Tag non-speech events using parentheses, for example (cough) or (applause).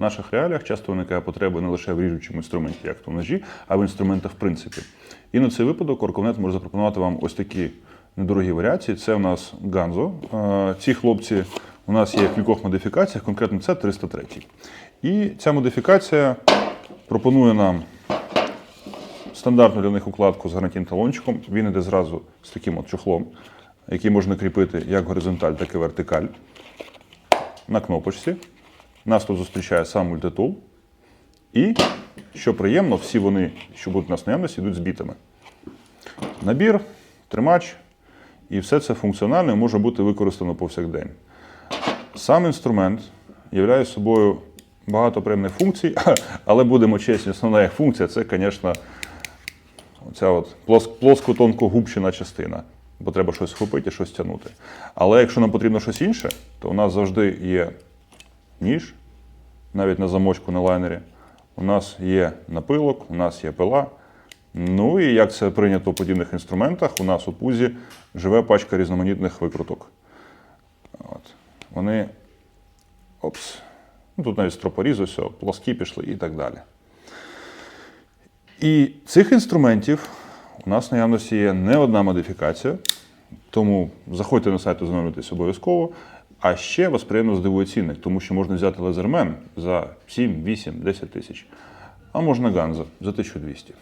В наших реаліях часто виникає потреба не лише в ріжучому інструменті, як то в ножі, а в інструментах в принципі. І на цей випадок Орковнет може запропонувати вам ось такі недорогі варіації. Це у нас Ганзо. Ці хлопці у нас є в кількох модифікаціях, конкретно це 303. І ця модифікація пропонує нам стандартну для них укладку з гарантійним талончиком. Він іде зразу з таким от чохлом, який можна кріпити як горизонталь, так і вертикаль. На кнопочці. Нас тут зустрічає сам мультитул. І, що приємно, всі вони, що будуть у нас наявності, йдуть з бітами. Набір, тримач, і все це функціонально може бути використано повсякдень. Сам інструмент являє собою багато приємних функцій, (laughs) але будемо чесні, основна їх функція це, звісно, Оця от плоско-тонко-губчина частина, бо треба щось схопити щось тягнути. Але якщо нам потрібно щось інше, то у нас завжди є ніж, навіть на замочку на лайнері. У нас є напилок, у нас є пила. Ну і як це прийнято у подібних інструментах, у нас у пузі живе пачка різноманітних викруток. От. Вони. Опс. Ну, тут навіть стропоріз, ось, о, плоскі пішли і так далі. І цих інструментів у нас в наявності є не одна модифікація, тому заходьте на сайт, ознайомитись обов'язково. А ще вас приємно здивує цінник, тому що можна взяти лазермен за 7, 8, 10 тисяч, а можна Ганза за 1200.